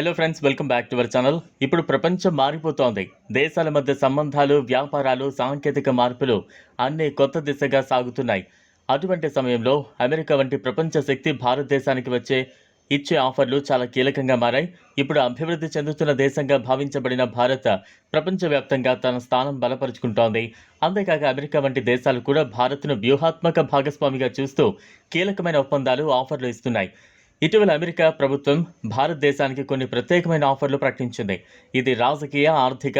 Hello friends welcome back to our channel ఇప్పుడు ప్రపంచం మారిపోతోంది. దేశాల మధ్య సంబంధాలు వ్యాపారాలు సాంకేతిక మార్పులు అన్నీ కొత్త దిశగా సాగుతున్నాయి. అటువంటి సమయంలో అమెరికా వంటి ప్రపంచ శక్తి భారతదేశానికి వచ్చే ఇచ్చే ఆఫర్లు చాలా కీలకంగా మారాయి. ఇప్పుడు అభివృద్ధి చెందుతున్న దేశంగా భావించబడిన భారత్ ప్రపంచవ్యాప్తంగా తన స్థానం బలపరుచుకుంటోంది. అంతేకాక అమెరికా వంటి దేశాలు కూడా భారత్ను వ్యూహాత్మక భాగస్వామిగా చూస్తూ కీలకమైన ఒప్పందాలు ఆఫర్లు ఇస్తున్నాయి. ఇటీవల అమెరికా ప్రభుత్వం భారతదేశానికి కొన్ని ప్రత్యేకమైన ఆఫర్లు ప్రకటించింది. ఇది రాజకీయ ఆర్థిక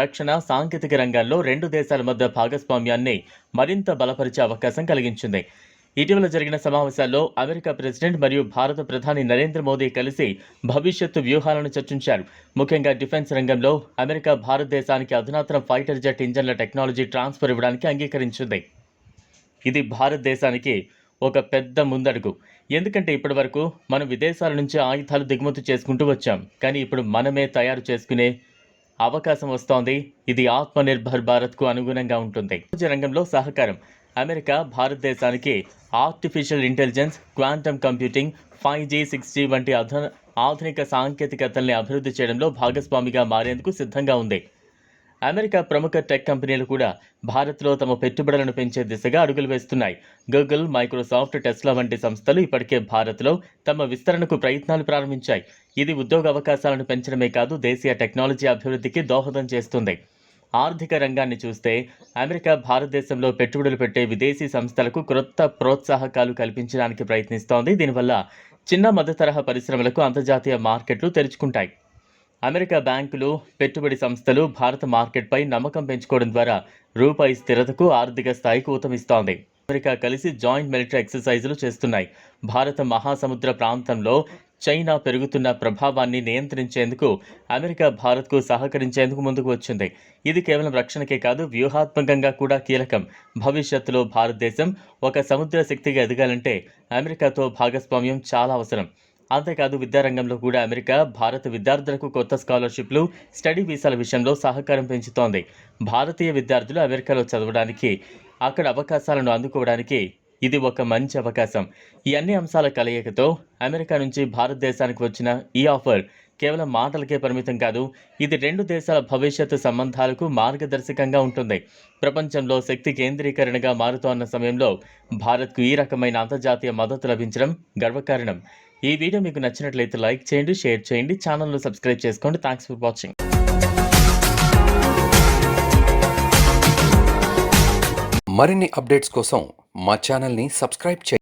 రక్షణ సాంకేతిక రంగాల్లో రెండు దేశాల మధ్య భాగస్వామ్యాన్ని మరింత బలపరిచే అవకాశం కలిగించింది. ఇటీవల జరిగిన సమావేశాల్లో అమెరికా ప్రెసిడెంట్ మరియు భారత ప్రధాని నరేంద్ర మోదీ కలిసి భవిష్యత్తు వ్యూహాలను చర్చించారు. ముఖ్యంగా డిఫెన్స్ రంగంలో అమెరికా భారతదేశానికి అధునాతన ఫైటర్ జెట్ ఇంజన్ల టెక్నాలజీ ట్రాన్స్ఫర్ ఇవ్వడానికి అంగీకరించింది. ఇది భారతదేశానికి ఒక పెద్ద ముందడుగు. ఎందుకంటే ఇప్పటి వరకు మనం విదేశాల నుంచి ఆయుధాలు దిగుమతి చేసుకుంటూ వచ్చాం. కానీ ఇప్పుడు మనమే తయారు చేసుకునే అవకాశం వస్తోంది. ఇది ఆత్మనిర్భర్ భారత్కు అనుగుణంగా ఉంటుంది. రంగంలో సహకారం. అమెరికా భారతదేశానికి artificial intelligence quantum computing five G six G వంటి అధున ఆధునిక సాంకేతికతల్ని అభివృద్ధి చేయడంలో భాగస్వామిగా మారేందుకు సిద్ధంగా ఉంది. అమెరికా ప్రముఖ టెక్ కంపెనీలు కూడా భారత్లో తమ పెట్టుబడులను పెంచే దిశగా అడుగులు వేస్తున్నాయి. గూగుల్ మైక్రోసాఫ్ట్ టెస్లా వంటి సంస్థలు ఇప్పటికే భారత్లో తమ విస్తరణకు ప్రయత్నాలు ప్రారంభించాయి. ఇది ఉద్యోగ అవకాశాలను పెంచడమే కాదు దేశీయ టెక్నాలజీ అభివృద్ధికి దోహదం చేస్తుంది. ఆర్థిక రంగాన్ని చూస్తే అమెరికా భారతదేశంలో పెట్టుబడులు పెట్టే విదేశీ సంస్థలకు క్రొత్త ప్రోత్సాహకాలు కల్పించడానికి ప్రయత్నిస్తోంది. దీనివల్ల చిన్న మధ్య తరహా పరిశ్రమలకు అంతర్జాతీయ మార్కెట్లు తెరుచుకుంటాయి. అమెరికా బ్యాంకులు పెట్టుబడి సంస్థలు భారత మార్కెట్పై నమ్మకం పెంచుకోవడం ద్వారా రూపాయి స్థిరతకు ఆర్థిక స్థాయికి ఊతమిస్తోంది. అమెరికా కలిసి జాయింట్ మిలిటరీ ఎక్సర్సైజులు చేస్తున్నాయి. భారత మహాసముద్ర ప్రాంతంలో చైనా పెరుగుతున్న ప్రభావాన్ని నియంత్రించేందుకు అమెరికా భారత్కు సహకరించేందుకు ముందుకు వచ్చింది. ఇది కేవలం రక్షణకే కాదు వ్యూహాత్మకంగా కూడా కీలకం. భవిష్యత్తులో భారతదేశం ఒక సముద్ర శక్తిగా ఎదగాలంటే అమెరికాతో భాగస్వామ్యం చాలా అవసరం. అంతేకాదు విద్యారంగంలో కూడా అమెరికా భారత విద్యార్థులకు కొత్త స్కాలర్షిప్లు స్టడీ వీసాల విషయంలో సహకారం పెంచుతోంది. భారతీయ విద్యార్థులు అమెరికాలో చదవడానికి అక్కడ అవకాశాలను అందుకోవడానికి ఇది ఒక మంచి అవకాశం. ఈ అన్ని అంశాల కలయికతో అమెరికా నుంచి భారతదేశానికి వచ్చిన ఈ ఆఫర్ కేవలం మాటలకే పరిమితం కాదు ఇది రెండు దేశాల భవిష్యత్తు సంబంధాలకు మార్గదర్శకంగా ఉంటుంది. ప్రపంచంలో శక్తి కేంద్రీకరణగా మారుతోన్న సమయంలో భారత్కు ఈ రకమైన అంతర్జాతీయ మద్దతు లభించడం గర్వకారణం. ఈ వీడియో మీకు నచ్చినట్లయితే లైక్ చేయండి షేర్ చేయండి ఛానల్ను సబ్స్క్రైబ్ చేసుకోండి. థ్యాంక్స్ ఫర్ వాచింగ్ మరిన్ని అప్డేట్స్ కోసం మా ఛానల్ని సబ్స్క్రైబ్ చేయండి.